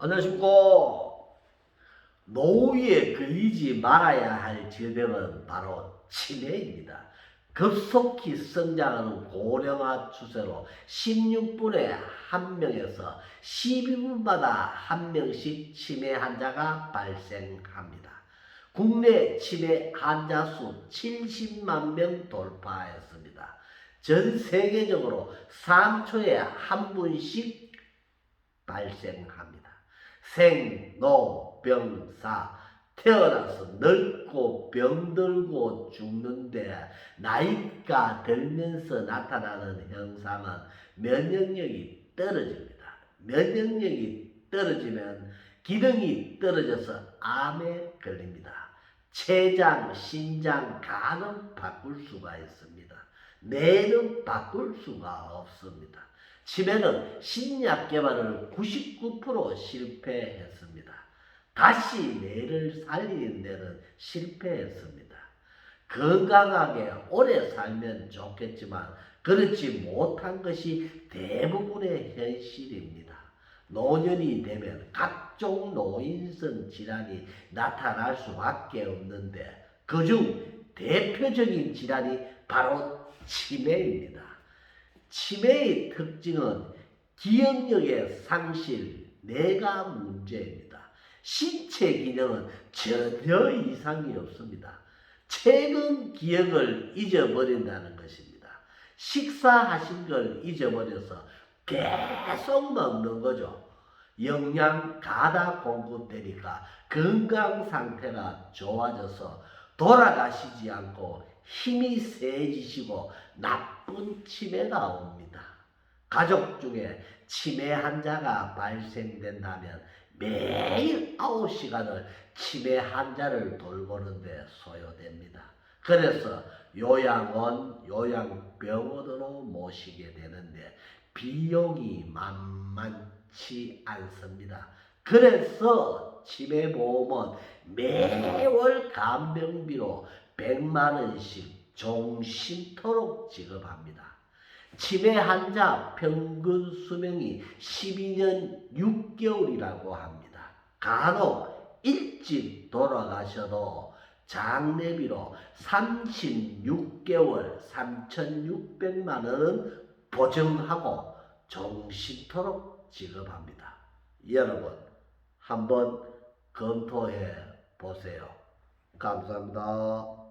안녕하십니까. 노후에 걸리지 말아야 할 질병은 바로 치매입니다. 급속히 성장하는 고령화 추세로 16분에 한 명에서 12분마다 한 명씩 치매 환자가 발생합니다. 국내 치매 환자 수 70만 명 돌파했습니다. 전 세계적으로 3초에 한 분씩 발생합니다. 생, 노, 병, 사. 태어나서 늙고 병들고 죽는데 나이가 들면서 나타나는 현상은 면역력이 떨어집니다. 면역력이 떨어지면 기능이 떨어져서 암에 걸립니다. 췌장, 신장, 간은 바꿀 수가 있습니다. 뇌는 바꿀 수가 없습니다. 치매는 신약 개발을 99% 실패했습니다. 다시 뇌를 살리는 데는 실패했습니다. 건강하게 오래 살면 좋겠지만 그렇지 못한 것이 대부분의 현실입니다. 노년이 되면 각종 노인성 질환이 나타날 수밖에 없는데 그중 대표적인 질환이 바로 치매입니다. 치매의 특징은 기억력의 상실, 뇌가 문제입니다. 신체 기능은 전혀 이상이 없습니다. 최근 기억을 잊어버린다는 것입니다. 식사하신 걸 잊어버려서 계속 먹는 거죠. 영양 가다 공급되니까 건강 상태가 좋아져서 돌아가시지 않고 힘이 세지시고 나쁜 치매가 옵니다. 가족 중에 치매 환자가 발생된다면 매일 9시간을 치매 환자를 돌보는데 소요됩니다. 그래서 요양원, 요양병원으로 모시게 되는데 비용이 만만치 않습니다. 그래서 치매보험은 매월 간병비로 100만 원씩 종신토록 지급합니다. 치매 환자 평균 수명이 12년 6개월이라고 합니다. 간혹 일찍 돌아가셔도 장례비로 36개월 3,600만 원은 보증하고 종신토록 지급합니다. 여러분 한번 검토해 보세요. 감사합니다.